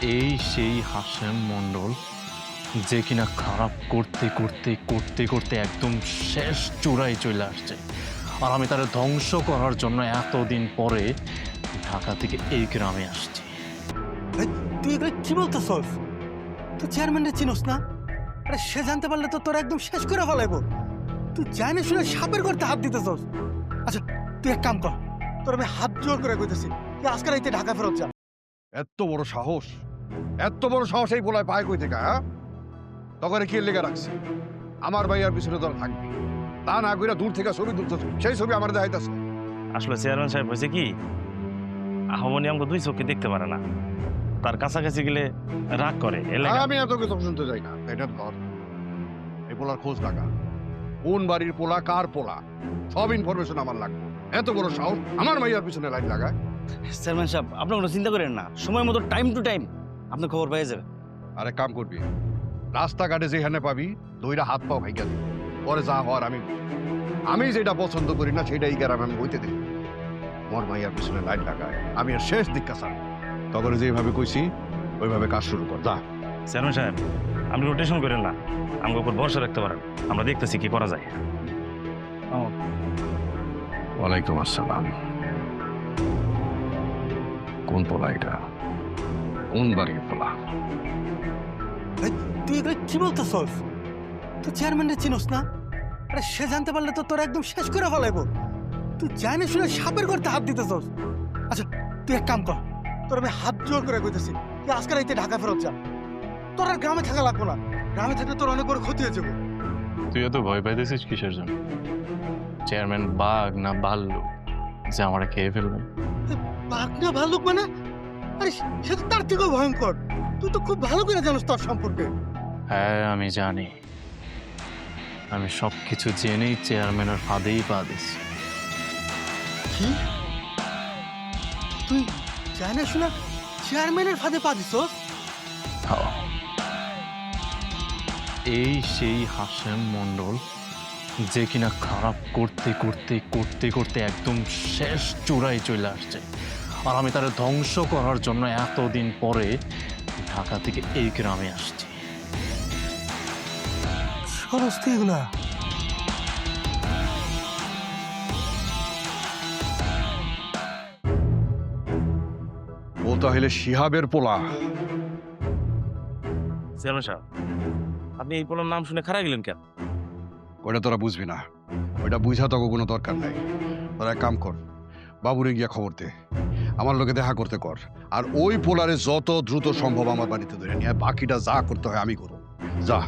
এই সেই হাসেম মণ্ডল যে কিনা খারাপ করতে করতে করতে করতে একদম শেষ চূড়ায় চলে আসছে। আর আমি তার ধ্বংস করার জন্য এতদিন পরে ঢাকা থেকে এই গ্রামে আসছি। তুই এগুলো কি বলতেছস? তুই চেয়ারম্যানরে চিনোস না? আরে সে জানতে পারলে তো তোর একদম শেষ করে ফেলাইবো। তুই জানি শুনে সাপের করতে হাত দিতেছস। আচ্ছা তুই এক কাম কর। তোর আমি হাত জোর করে কইতেছি, তুই আজকে রাইতে ঢাকা ফেরত যা। এত বড় সাহস। এত বড় সাহস এই বলায় পায় কই থেকে হ্যাঁ? তখন কি লেগে রাখছে? আমার ভাইয়ার পিছনে তোর থাকবি। তা না কইরা দূর থেকে ছবি তুলতেছ। সেই ছবি আমার দেখাইতেছে। আসলে চেয়ারম্যান সাহেব হয়েছে কি আহমনি আমাকে দুই চোখে দেখতে পারে না। তার কাছাকাছি গেলে রাগ করে আমি এত কিছু শুনতে চাই না। এটা ধর। এই পোলার খোঁজ লাগা কোন বাড়ির পোলা কার পোলা? সব ইনফরমেশন আমার লাগবে। এত বড় সাহস। আমার মাইয়ার পিছনে লাইন লাগায়। চেয়ারম্যান সাহেব আপনি কোনো চিন্তা করেন না। সময় মতো টাইম টু টাইম আপনার খবর পেয়ে যাবে আরে কাম করবি। রাস্তাঘাটে যেখানে পাবি দইরা হাত পাও দিবি। পরে যা হওয়ার আমি আমি যেটা পছন্দ করি না সেটা এই গ্রামে আমি হইতে দিই। মোর মাইয়ার পিছনে লাইট লাগায়। আমি আর শেষ দিকটা চাই তখন যেভাবে কইছি ওইভাবে কাজ শুরু কর যা। চেয়ারম্যান সাহেব আপনি রোটেশন করেন না। আমাকে উপর ভরসা রাখতে পারেন। আমরা দেখতেছি কি করা যায়। ওয়ালাইকুম আসসালাম। পোলা এটা? কোন বাড়ির পোলা তুই এগুলো কি বলতেছস? তুই চেয়ারম্যানরে চিনোস না? আরে সে জানতে পারলে তো তোর একদম শেষ করে ফেলাইবো। তুই জানি শুনে সাপের করতে হাত দিতেছস। আচ্ছা তুই এক কাম কর। তোর আমি হাত জোর করে কইতেছি তুই আজকে রাইতে ঢাকা ফেরত যা। তোর আর গ্রামে থাকা লাগবো না। গ্রামে থাকলে তোর অনেক বড় ক্ষতি হয়ে যাবে। তুই এত ভয় পাইতেছিস কিসের জন্য? চেয়ারম্যান বাঘ না ভাল্লুক যে আমার খেয়ে ফেলবে? বাঘ না ভাল্লুক মানে? আরে সে তো তার থেকেও ভয়ঙ্কর। তুই তো খুব ভালো করে জানিস তোর সম্পর্কে। হ্যাঁ আমি জানি। আমি সব কিছু জেনেই চেয়ারম্যানের ফাঁদেই পা দিচ্ছি কি? তুই জানা শোনা চেয়ারম্যানের ফাঁদে পা দিছস? হ্যাঁ। এই সেই হাসেম মণ্ডল যে কিনা খারাপ করতে করতে করতে করতে একদম শেষ চূড়ায় চলে আসছে। আর আমি তার ধ্বংস করার জন্য এতদিন পরে ঢাকা থেকে এই গ্রামে আসছি। এগুলা ও তাহলে শিহাবের পোলা। চেয়ারম্যান সাহেব আপনি এই পোলার নাম শুনে খারাপ গেলেন কেন? ওটা তোরা বুঝবি না। ওইটা বুঝা তো কোনো দরকার নাই। তোরা এক কাম কর বাবুরে গিয়া খবর দে। আমার লোকে দেখা করতে কর। আর ওই পোলারে যত দ্রুত সম্ভব আমার বাড়িতে ধরে নিয়ে। বাকিটা যা করতে হয় আমি করব। যা।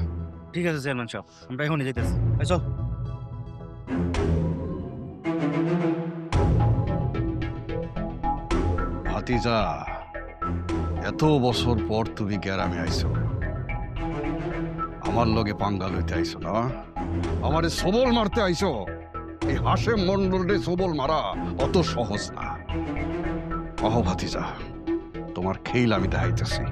ঠিক আছে চেয়ারম্যান সাহেব আমরা এখনই যেতেছি চল। ভাতিজা এত বছর পর তুমি গ্রামে আইছো। আমার লগে পাঙ্গা হইতে আইসো না। আমারে সবল মারতে আইছো এই হাসে মন্ডলে সবল মারা অত সহজ না। অহ, ভাতিজা, তোমার খেইল আমি দেখাইতেছি।